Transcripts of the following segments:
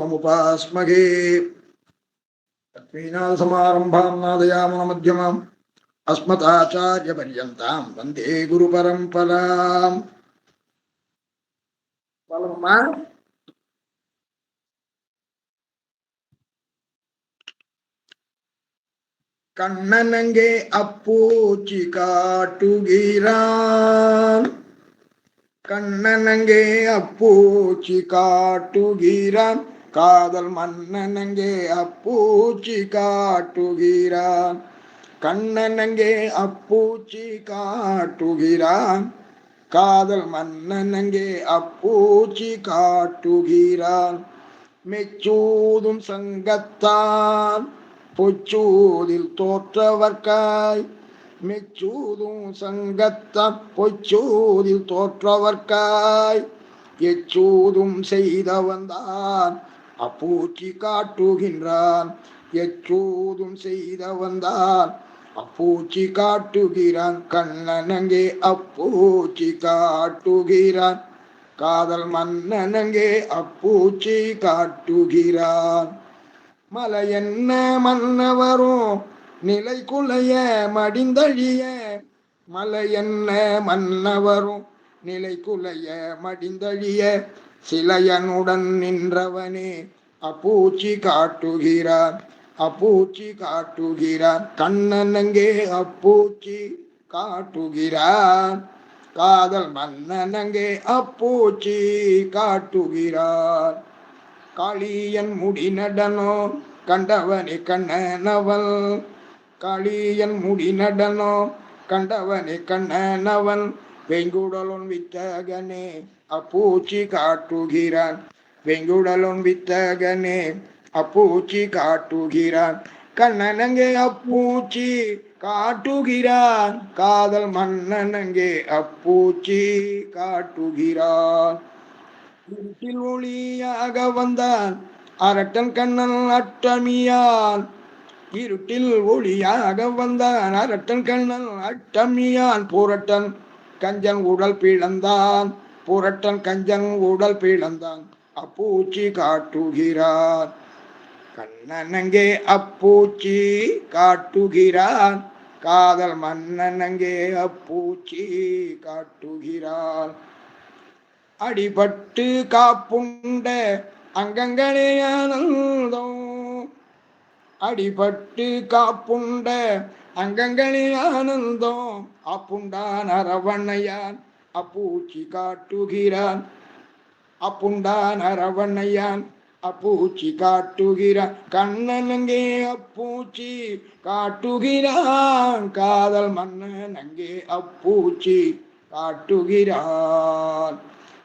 ममुपास्महे लक्ष्मीनाथसमारम्भां नादयामनमध्यमाम् अस्मदाचार्यपर्यन्तां वन्दे गुरुपरम्पराम् பலமா கண்ணனங்கே அப்பூச்சி காட்டுகிறான் கண்ணனங்கே அப்பூச்சி காட்டுகிறான் காதல் மன்னனங்கே அப்பூச்சி காட்டுகிறான். கண்ணனங்கே அப்பூச்சி காட்டுகிறான். காதல் மன்னனங்கே அப்பூச்சி காட்டுகிறான். மெச்சூதும் சங்கத்தான் பொச்சூதில் தோற்றவர்க்காய் மெச்சூதும் சங்கத்தான் பொச்சூதில் தோற்றவர்க்காய் எச்சூதும் செய்தவன்தான் அப்பூச்சி காட்டுகின்றான். எச்சூதும் செய்தவன்தான். அப்பூச்சி காட்டுகிறான். கண்ணனங்கே அப்பூச்சி காட்டுகிறான். காதல் மன்னனங்கே அப்பூச்சி காட்டுகிறான். மலை என்ன மன்னவரும்? நிலை குலைய மடிந்தழிய. மலை என்ன மன்னவரும்? நிலை குலைய மடிந்தழிய. சிலையனுடன் நின்றவனே அப்பூச்சி காட்டுகிறார் அப்பூச்சி காட்டுகிறார். கண்ணனங்கே அப்பூச்சி காட்டுகிறார் காதல் மன்னனங்கே அப்பூச்சி காட்டுகிறார். காளியன் முடி நடனோ கண்டவனே கண்ணனவள். காளியன் முடி நடனோ கண்டவனே கண்ணனவன் வெங்குடலொன் வித்தகனே அப்பூச்சி காட்டுகிறான். வெங்குடலொன் வித்தகனே அப்பூச்சி காட்டுகிறான். கண்ணனங்கே அப்பூச்சி காட்டுகிறான். காதல் மன்னனங்கே அப்பூச்சி காட்டுகிறான். இருட்டில் ஒளியாக வந்தான். அரட்டன் கண்ணன் அட்டமியான். இருட்டில் ஒளியாக வந்தான். அரட்டன் கண்ணன் அட்டமியான். போரட்டன் கஞ்சன் உடல் பிளந்தான். புரட்டன் கஞ்சன் உடல் பிளந்தான். அப்பூச்சி காட்டுகிறார். கண்ணனங்கே அப்பூச்சி காட்டுகிறான் காதல் மன்னனங்கே அப்பூச்சி காட்டுகிறார். அடிபட்டு காப்புண்ட அங்கங்களே ஆனந்தம். அடிபட்டு காப்புண்ட அங்கங்களில் ஆனந்தம். அப்புண்டான் அரவணையான் அப்பூச்சி காட்டுகிறான். அப்புண்டான் அரவணையான் அப்பூச்சி காட்டுகிறான். கண்ணனங்கே அப்பூச்சி காட்டுகிறான். காதல் மன்னன் அங்கே அப்பூச்சி காட்டுகிறான்.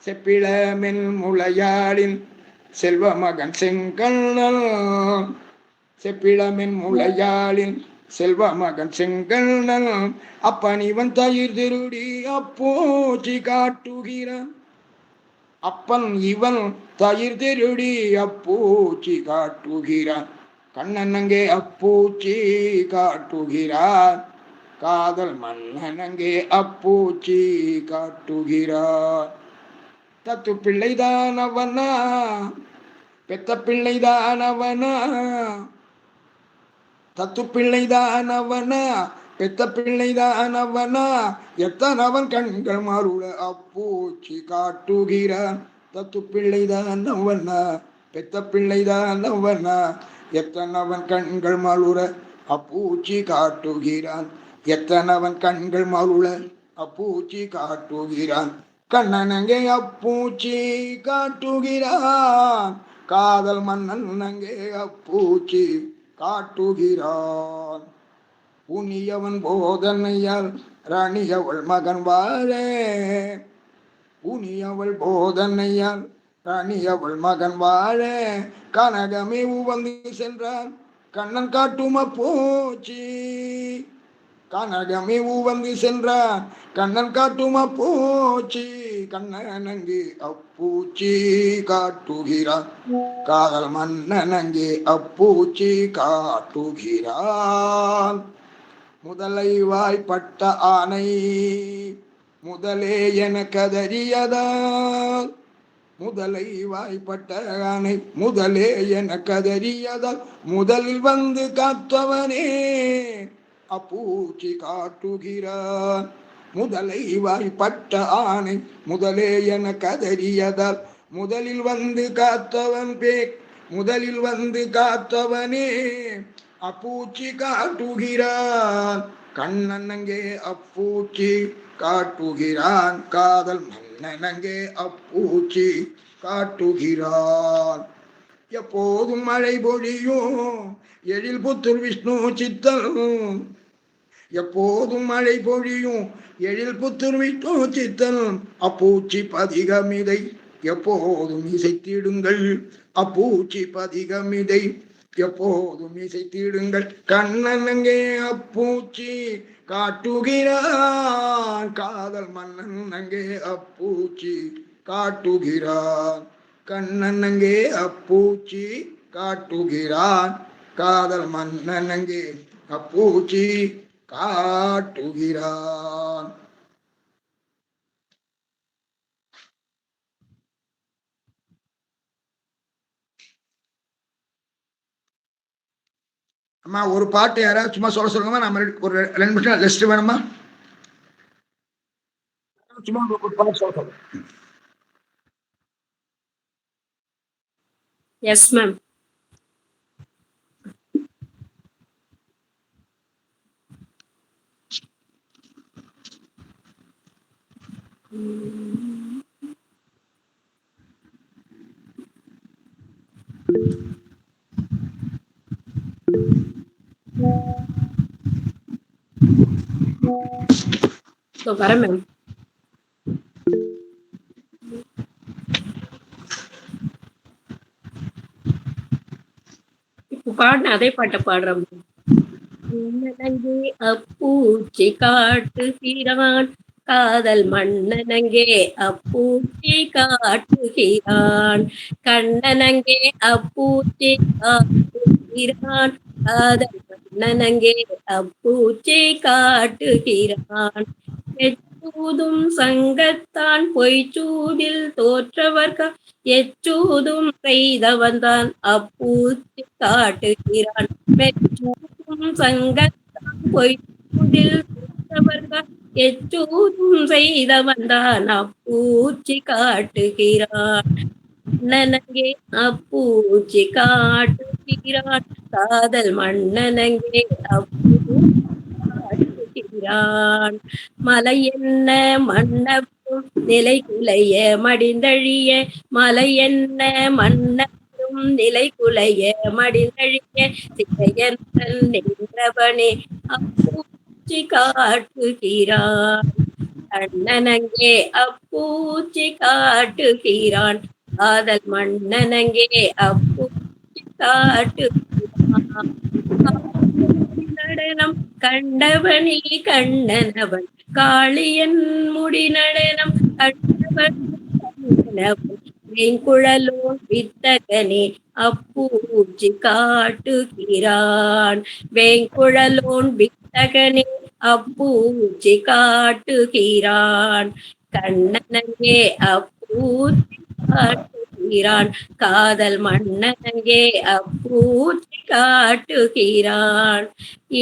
செப்பிளமில் முளையாளின் செல்வ மகன் செங்கண்ணல் செப்பிளமின் முளையாளின் செல்வ மகன் செங்கண்ணல் அப்பன் இவன் தயிர் திருடி அப்போச்சி காட்டுகிறான் அப்பன் இவன் தயிர் திருடி அப்பூச்சி காட்டுகிறான். கண்ணன் அங்கே அப்பூச்சி காட்டுகிறார். காதல் மன்னன் அங்கே அப்பூச்சி காட்டுகிறார். தத்து பிள்ளைதான் அவனா பெத்த பிள்ளைதான் அவனா தத்து பிள்ளைதான் அவனா பெத்த பிள்ளைதான் பிள்ளைதானவனா எத்தனவன் கண்கள் மருள அப்பூச்சி காட்டுகிறான் தத்து பிள்ளைதான் அவனா பெத்த பிள்ளைதான் பிள்ளைதானவனா எத்தனவன் கண்கள் மருள அப்பூச்சி காட்டுகிறான்? எத்தனவன் கண்கள் மருள அப்பூச்சி காட்டுகிறான்? கண்ணனங்கே அப்பூச்சி காட்டுகிறான். காதல் மன்னன் அங்கே அப்பூச்சி காட்டுகிறான். புனியவன் போதனையால் ரணியவள் மகன் வாழே. புனியவள் போதனையால் ரணியவள் மகன் வாழே. கனகமே உவந்து சென்றான். கண்ணன் காட்டும் அப்பூச்சி கனகமே உவந்து சென்றான் கண்ணன் காட்டும் அப்பூச்சி. கண்ணன் அங்கே அப்பூச்சி காட்டுகிறான் காதல் மன்னன் அங்கே அப்பூச்சி காட்டுகிறான் முதலை வாய்ப்பட்ட ஆனை முதலே என கதறியதால் முதலை வாய்ப்பட்ட ஆனை முதலே என கதறியதால் முதலில் வந்து காத்தவனே அப்பூச்சி காட்டுகிற முதலை வாய்ப்பட்ட ஆணை முதலே என கதறியதால் முதலில் வந்து காத்தவன் பே முதலில் வந்து காத்தவனே அப்பூச்சி காட்டுகிறான். கண்ணன் அங்கே அப்பூச்சி காட்டுகிறான் காதல் மன்னன் அங்கே அப்பூச்சி காட்டுகிறான். எப்போதும் மழை பொழியும் எழில் புத்துர் விஷ்ணு சித்தம் எப்போதும் மழை பொழியும். எழில் புத்துர் விஷ்ணு அப்பூச்சி பதிகமிதை. எப்போதும் இசைத்திடுங்கள். அப்பூச்சி பதிகமிதை. எப்போதும் இசைத்திடுங்கள். கண்ணன் அங்கே அப்பூச்சி காட்டுகிறான். காதல் மன்னன் அங்கே அப்பூச்சி காட்டுகிறான். கண்ணன் அங்கே அப்பூச்சி காட்டுகிறான். காதல் மன்னன் அங்கே அப்பூச்சி காட்டுகிறான். அம்மா ஒரு பாட்டு யாராவது சும்மா சொல்ல சொல்லுங்கம்மா நம்ம ஒரு ரெண்டு நிமிஷம் லிஸ்ட் வேணுமா சும்மா ஒரு பாட்டு சொல்ல சொல்லுங்க. எஸ் மேம் இதோ வரேன் மேம் இப்போ பாடின அதே பாட்டை பாடுறேன். மன்னனங்கே அப்பூச்சி காட்டுகிறான் காதல் மன்னனங்கே அப்பூச்சி காட்டுகிறான். கண்ணனங்கே அப்பூச்சி காட்டுகிறான். காதல் மன்னனங்கே அப்பூச்சி காட்டுகிறான். எச்சூதும் சங்கத்தான் பொய்ச்சூதில் தோற்றவர்கள் எச்சூதும் செய்தவன்தான் அப்பூச்சி காட்டுகிறான். மெச்சூதும் சங்கத்தான் பொய்ச்சூதில் தோற்றவர்கள் எச்சூதும் செய்தவன்தான் அப்பூச்சி காட்டுகிறான். மன்னனங்கே அப்பூச்சி காட்டுகிறான். காதல் மன்னனங்கே அப்பூச்சி காட்டுகிறான். மலை என்ன மன்னப்பும் நிலை குலைய மடிந்தழிய. மலை என்ன மன்னப்பும் நிலை குலைய மடிந்தழிய சிறையன் நின்றவனே அப்பூ அப்பூச்சி காட்டுகிறான். கண்ணனங்கே அப்பூச்சி காட்டுகிறான். காதல் மன்னனங்கே அப்பூச்சி காட்டுகிறான். நடனம் கண்டவனே கண்ணனவன். காளியன் முடி நடனம் கண்டவன் கண்ணனவன். வெங்குழலோ வித்தகனே அப்பூச்சி காட்டுகிறான். வேங்குழலோன் வித்தகனே அப்பூச்சி காட்டுகிறான். கண்ணனங்கே அப்பூச்சி காட்டுகிறான். காதல் மன்னனங்கே அப்பூச்சி காட்டுகிறான்.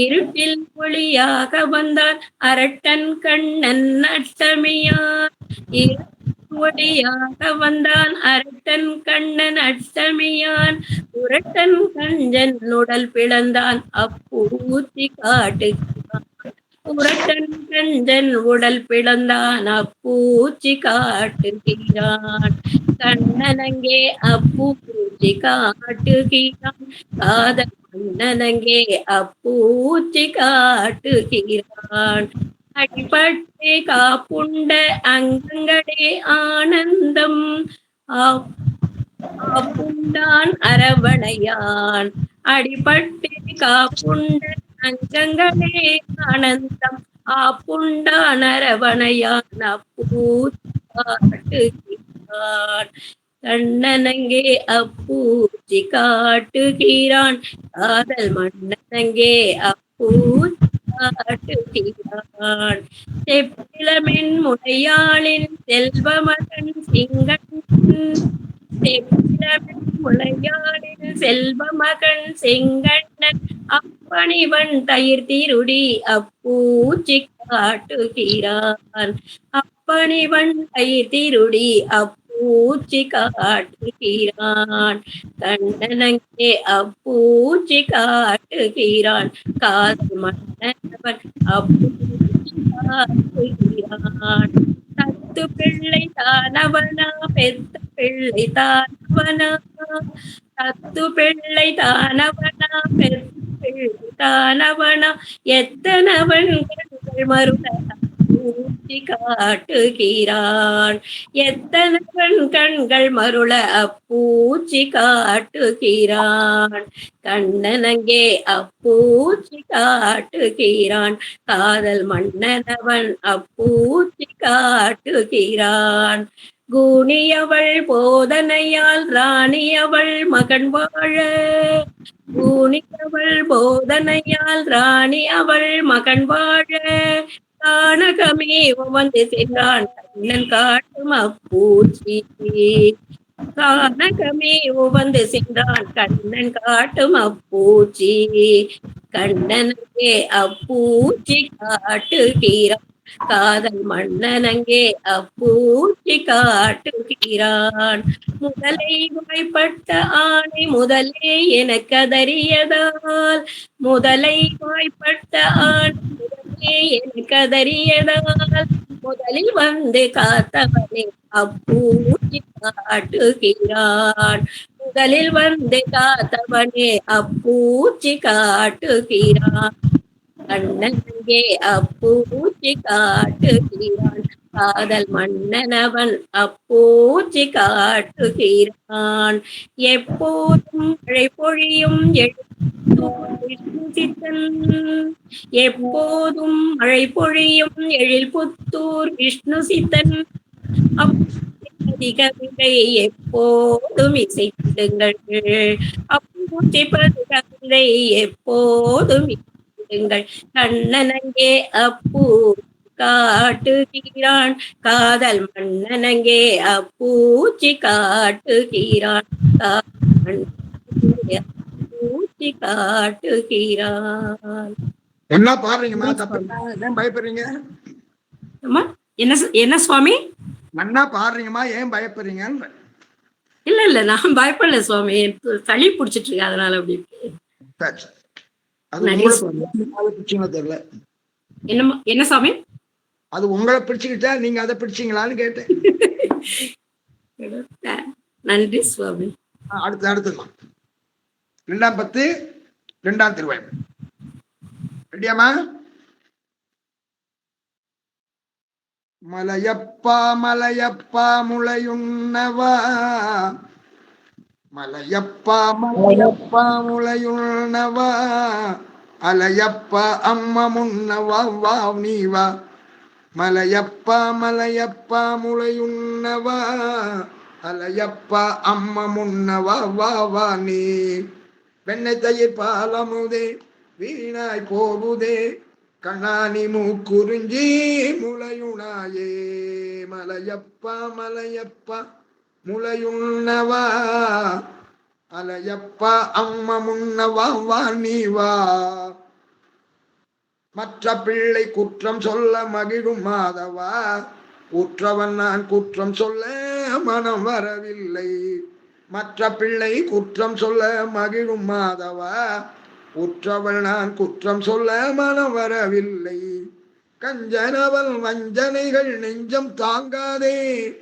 இருட்டில் ஒளியாக வந்தான் அரட்டன் கண்ணன் அஷ்டமியான். ஒளியாக வந்தான் அரட்டன் கண்ணன் அஷ்டமியான். உரட்டன் கஞ்சன் உடல் பிளந்தான் அப்பூச்சி காட்டுகிறான். உரட்டன் கஞ்சன் உடல் பிளந்தான். அப்பூச்சி காட்டுகிறான். கண்ணனங்கே அப்பூச்சி காட்டுகிறான். காத கண்ணனங்கே அப்பூச்சி காட்டுகிறான். அடிபட்டே காப்புண்ட அங்கங்களே ஆனந்தம். அப்புண்டான் அரவணையான். அடிபட்டே காப்புண்ட அஞ்சங்களே ஆனந்தம். ஆப்புண்டான் அரவணையான் அப்பூச்சி கண்ணனங்கே அப்பூச்சி காட்டுகிறான் காதல் மன்னனங்கே அப்பூச்சி காட்டுகிறான் செப்பிளமென் முளையாளின் செல்வமகன் சிங்கன். செப்பிளமென் முளையாளின் செல்வமகன் செங்கண்ணன் பணிவன் தயிர் திருடி அப்பூச்சி காட்டுகிறான் அப்பணிவன் தயிர் திருடி அப்பூச்சி காட்டுகிறான். கண்ணனங்கே அப்பூச்சி காட்டுகிறான். காதல் மன்னவன் அப்பூச்சி காட்டுகிறான். தத்து பிள்ளை தானவனா பெத்த பிள்ளை தானவனா. தத்து பிள்ளை தானவனா பெத்த தானவனா எத்தனவன் மருளி காட்டுகிறான் எத்தனவன் கண்கள் மருள அப்பூச்சி காட்டுகிறான் கண்ணனங்கே அப்பூச்சி காட்டுகிறான் காதல் மன்னனவன் அப்பூச்சி காட்டுகிறான் கூனியவள் போதனையால் ராணியவள் மகன் வாழ. கூனியவள் போதனையால் ராணி அவள் மகன் வாழ. கானகமே வந்து சென்றான் கண்ணன் காட்டும் அப்பூச்சி. கானகமே உவந்து சென்றான் கண்ணன் காட்டும் அப்பூச்சி. கண்ணனுக்கே அப்பூச்சி காட்டுகிறான் காதல் மன்னனங்கே அப்பூட்டி காட்டுகிறான். முதலை வாய்ப்பட்ட ஆணை முதலே என கதறியதால் முதலை வாய்ப்பட்ட ஆணை முதலே என கதறியதால் முதலில் வந்து காத்தவனே அப்பூட்டி காட்டுகிறான். முதலில் வந்து காத்தவனே அப்பூச்சி காட்டுகிறான். கண்ணனங்கே அப்பூச்சி காட்டுகிறான் காதல் மன்னனவன் அப்பூச்சி காட்டுகிறான். எப்போதும் மழை பொழியும் எப்போதும் மழை பொழியும் எழில் புத்தூர் விஷ்ணு சித்தன் அதிக கவிதை எப்போதும் இசைத்திடுங்கள். அப்பூச்சி கவிதை எப்போதும் இசைத்திடுங்கள் கண்ணனங்கே அப்பூ காட்டுகிறான். காதல் மன்னனங்கே அப்பூச்சி காட்டுகிறான். பூச்சி காட்டுகிறான். என்ன பாடுறீங்கம்மா ஏன் பயப்படுறீங்க? அம்மா என்ன என்ன சுவாமி? நன்னா பாடுறீங்கம்மா? ஏன் பயப்படுறீங்கன்ற. இல்ல இல்ல நான் பயப்படல சுவாமி. சளி பிடிச்சிட்டு இருக்கு அதனால அப்படி தெரியல. என்ன சுவாமி அது உங்களை பிடிச்சுக்கிட்டா நீங்க அதை பிடிச்சீங்களான்னு கேட்டேன். நன்றி சுவாமி. அடுத்து அடுத்துமா ரெண்டாம் பத்து ரெண்டாம் திருவாய் ரெடியாமா மலையப்பா மலையப்பா முளையுண்ணவா. மலையப்பா மலையப்பா. முளையுண்ணவா அலையப்பா அம்மா முன்னவா வா நீ வா. மலையப்பா மலையப்பா முளையுண்ணவா அலையப்பா அம்மா முன்னவா வா வா நீ. வெண்ணை தயிர் பாலமுதே வீணாய் போகுதே. கண்ணாணி மூக்குறிஞ்சி முளையுணாயே மலையப்பா மலையப்பா. முளையுண்ணவா? அலையப்பா அம்மா முன்னவா வா நீ மற்ற பிள்ளை குற்றம் சொல்ல மகிழும் மாதவா? குற்றவன் நான் குற்றம் சொல்ல மனம் வரவில்லை. மற்ற பிள்ளை குற்றம் சொல்ல மகிழும் மாதவா? உற்றவள் நான் குற்றம் சொல்ல மனம் வரவில்லை. கஞ்சனவள் வஞ்சனைகள் நெஞ்சம் தாங்காதே.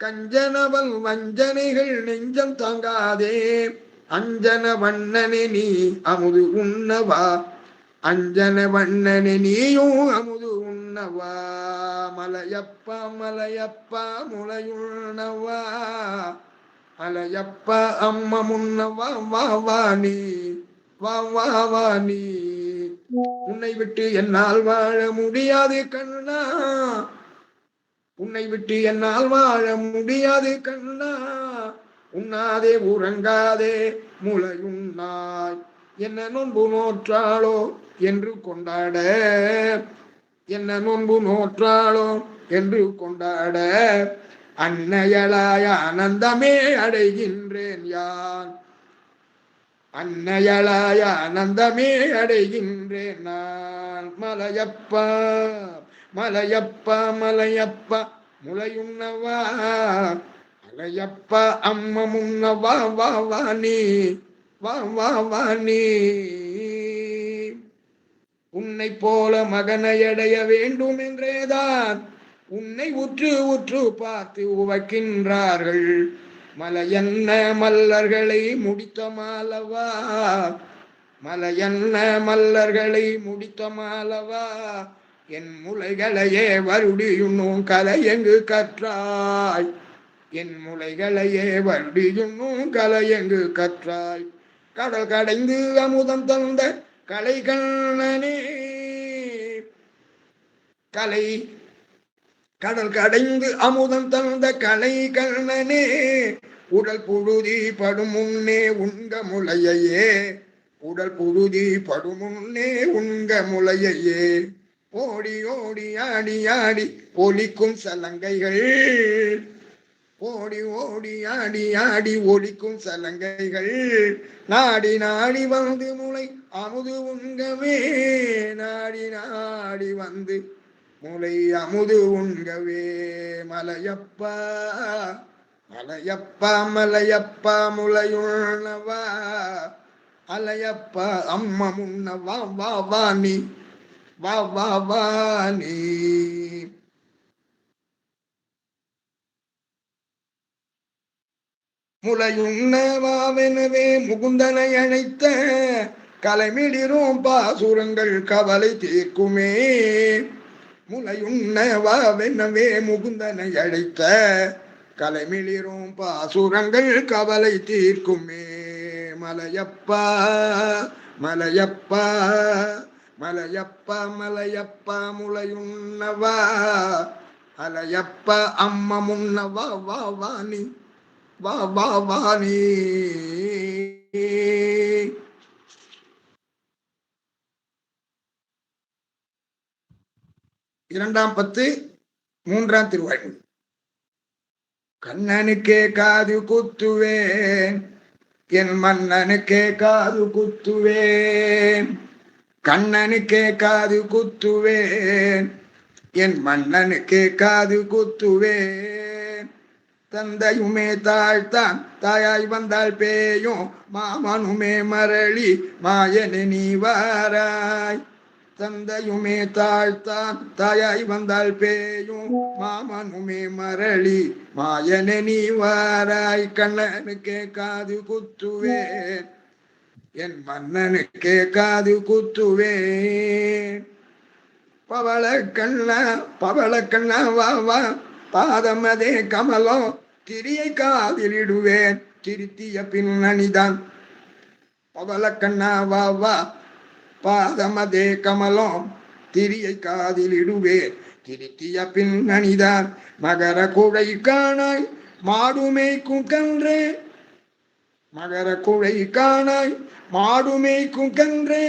கஞ்சனவன் வஞ்சனைகள் நெஞ்சம் தாங்காதே. அஞ்சன வண்ணனே நீ அமுது உண்ணவா. அஞ்சன வண்ணனே நீயும் அமுது உண்ணவா. மலையப்பா மலையப்பா முளையுண்ணவா அலையப்பா அம்ம முன்னவா வா வா நீ. வா வா வா நீ. உன்னை விட்டு என்னால் வாழ முடியாது கண்ணா. உன்னை விட்டு என்னால் வாழ முடியாது கண்ணா. உண்ணாதே உறங்காதே முளையுண்ணாய். என்ன நோன்பு நோற்றாளோ என்று கொண்டாட. என்ன நோன்பு நோற்றாளோ என்று கொண்டாட. அன்னையலாய ஆனந்தமே அடைகின்றேன் யான். அன்னையலாய ஆனந்தமே அடைகின்றேன் நான். மலையப்பா. மலையப்பா மலையப்பா முளையுண்ணவா. மலையப்பா அம்மா முன்னவா வா வா நீ. வா வா வா நீ. உன்னை போல மகனை அடைய வேண்டும் என்றேதான். உன்னை உற்று உற்று பார்த்து உவக்கின்றார்கள். மலையன்ன மல்லர்களை முடித்த மாலவா. மலையன்ன மல்லர்களை முடித்த மாலவா. என் முளைகளையே வருடியுண்ணும் கலையெங்கு கற்றாய்? என் முளைகளையே வருடியுண்ணும் கலையெங்கு கற்றாய்? கடல் கடைந்து அமுதம் தந்த கலை கண்ணனே கலை கடல் கடைந்து அமுதம் தந்த கலை கண்ணனே உடல் புழுதி படும் முன்னே உண்க முளையையே உடல் புழுதி படும் முன்னே உண்க முளையையே. ஓடி ஓடி ஆடி ஆடி ஒலிக்கும் சலங்கைகள். ஓடி ஓடி ஆடி ஆடி ஒலிக்கும் சலங்கைகள். நாடி நாடி வந்து முளை அமுது உண்கவே. நாடி நாடி வந்து முளை அமுது உண்கவே. மலையப்பா மலையப்பா மலையப்பா முளையுள்ளவா. அலையப்பா அம்மா முன்னவா வா வா நீ வா முலையுண்ணவாவெனவே முகுந்தனை அழைத்த கலைமிடிரும் பாசுரங்கள் கவலை தீர்க்குமே. முலையுண்ணவாவெனவே முகுந்தனை அழைத்த கலைமிளிரும் பாசுரங்கள் கவலை தீர்க்குமே. மலையப்பா மலையப்பா. மலையப்பா மலையப்பா முளையுண்ணவா. அலையப்பா அம்மா முன்னவா வா வாணி வா வா வாணி இரண்டாம் பத்து மூன்றாம் திருவாய்மொழி. கண்ணனுக்கே காது குத்துவேன் என் மன்னனுக்கே காது குத்துவேன். கண்ணனுக்கே காது குத்துவேன். என் மன்னனுக்கே காது குத்துவேன். தந்தையுமே தாழ்த்தான் தாயாய் வந்தால் பேயும். மாமனுமே மரளி மாயனே நீ வாராய். தந்தையுமே தாழ்த்தான் தாயாய் வந்தால் பேயும். மாமனுமே மரளி மாயனே நீ வாராய். கண்ணனுக்கே காது குத்துவேன். என் மன்னனுக்கே காது குத்துவேன் பவள கண்ணா பவள கண்ணா வா வா. பாதமதே கமலம் திரியை காதிலிடுவேன். திருத்திய பின்னணிதான் பவள கண்ணா வா வா. பாதமதே கமலம் திரியை காதிலிடுவேன். திருத்திய பின்னணிதான் மகர குழை காணாய் மாடுமேய்க்கும் கன்றே மகர குழை காணாய் மாடுமேய்க்கும் கன்றே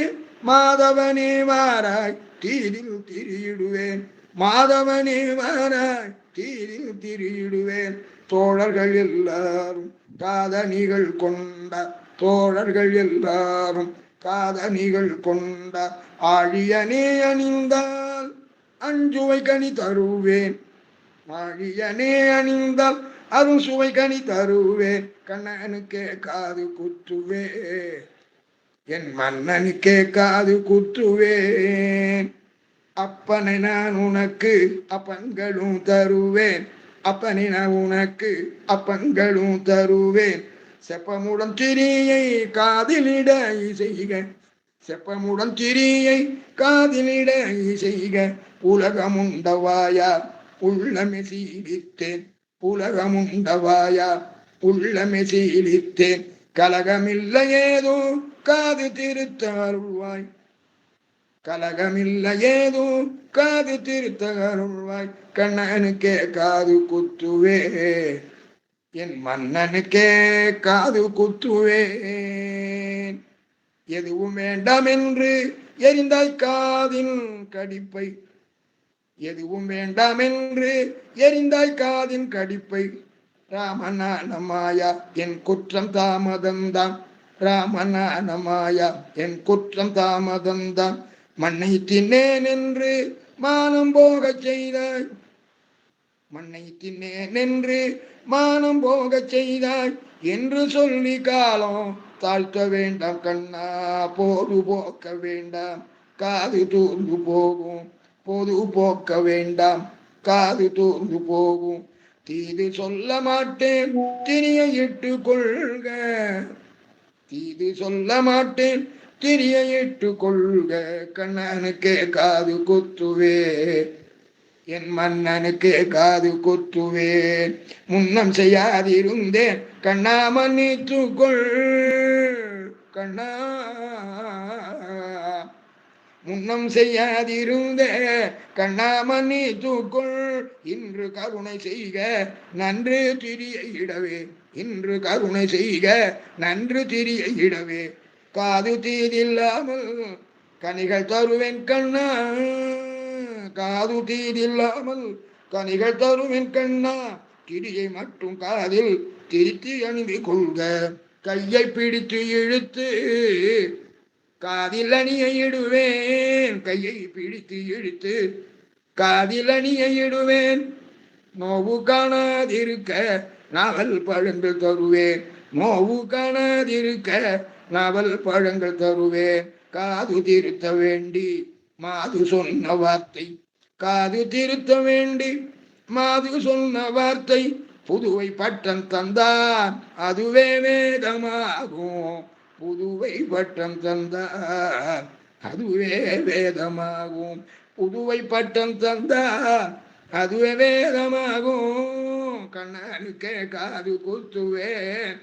மாதவனே வாராய் தீரில் திரியிடுவேன். மாதவனே வாராய் தீரில் திரியிடுவேன். தோழர்கள் எல்லாரும் காதணிகள் கொண்ட தோழர்கள் எல்லாரும் காதணிகள் கொண்ட ஆழியனே அணிந்தால் அஞ்சுவை கனி தருவேன். ஆழியனே அணிந்தால் அருள் சுவை கனி தருவேன் கண்ணனுக்கே காது குத்துவேன் என் மன்னனுக்கே காது குத்துவேன் அப்பனை நான் உனக்கு அப்பங்களும் தருவேன். அப்பனை நான் உனக்கு அப்பங்களும் தருவேன். செப்பமுடன் திரியை காதிலிட செய்க செப்பமுடன் திரியை காதிலிட செய்க உலகமுண்டவாயா உள்ளமே சீலித்தேன் புலகமுண்டவாய உள்ளமே சீலித்தேன் கலகமில்லையேதோ? காது திருத்தருள்வாய். கலகமில்லையேதோ? காது திருத்தருள்வாய். கண்ணனுக்கே காது குத்துவே. என் மன்னனுக்கே காது குத்துவேன் எதுவும் வேண்டாம் என்று எரிந்தாய் காதின் கடிப்பை எதுவும் வேண்டாம் என்று எரிந்தாய் காதின் கடிப்பை. ராமநானமாயா என் குற்றம் தாமதம்தான். ராமநானமாயா என் குற்றம் தாமதம்தான். மண்ணை தின்னேன் என்று மானம் போகச் செய்தாய். மண்ணை தின்னேன் என்று மானம் போகச் செய்தாய். என்று சொல்லி காலம் தாழ்த்த வேண்டாம் கண்ணா போது போக்க வேண்டாம். காது தூர்ந்து போகும். பொது போக்க வேண்டாம். காது தூர்ந்து போகும். தீது சொல்ல மாட்டேன். திரிய இட்டு கொள்க. தீது சொல்ல மாட்டேன். திரிய இட்டு கொள்க. கண்ணனுக்கே காது குத்துவே என் மன்னனுக்கு காது குத்துவேன். முன்னம் செய்யாதிருந்தேன். கண்ணா மன்னித்துக்கொள் கண்ணா. முன்னம் செய்யாதிருந்த கண்ணாமணி தூக்குள் இன்று கருணை செய்க நன்று திரிய இடவே. இன்று கருணை செய்க நன்று திரிய இடவே. காது தீதில்லாமல் கனிகள் தருவேன் கண்ணா. காது தீதில்லாமல் கனிகள் தருவேன் கண்ணா. கிரியை மட்டும் காதில் திருத்தி அணிந்து கொள்க. கையை பிடித்து இழுத்து காதில் அணியை இடுவேன் கையை பிடித்து இழுத்து காதில் அணியை இடுவேன் நோவு காணாதிருக்க நாவல் பழங்கள் தருவேன். நோவு காணாதிருக்க நாவல் பழங்கள் தருவேன். காது திருத்த வேண்டி மாது சொன்ன வார்த்தை. காது திருத்த வேண்டி மாது சொன்ன வார்த்தை. புதுவை பட்டம் தந்தான் அதுவே வேதமாகும். புதுவை பட்டம் தந்தார். அதுவே வேதமாகும். புதுவை பட்டம் தந்தார். அதுவே வேதமாகும். கண்ணனுக்கே காது குத்துவேன்.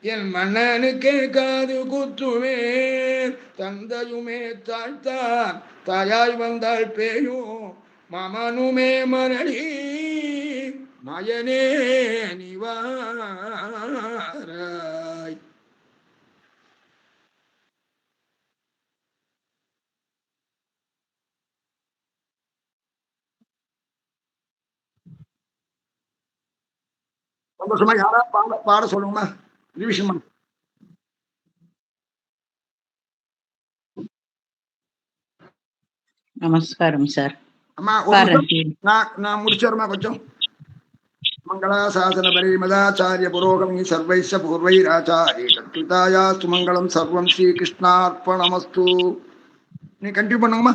என் மன்னனுக்கே காது குத்துவேன். தந்தையுமே தாழ்த்தார். தாயாய் வந்தால் பேயும். மமனுமே மரணி மயனே நிவா சந்தோஷமா யாரா பாட பாட சொல்லுங்கம்மா. ரிவிஷன் பண்ண நமஸ்காரம் சார். அம்மா நான் நான் முடிச்சோருமா கொஞ்சம். சர்வம் ஸ்ரீகிருஷ்ணார்ப்பணமஸ்து நீ கண்டினியூ பண்ணுங்கம்மா.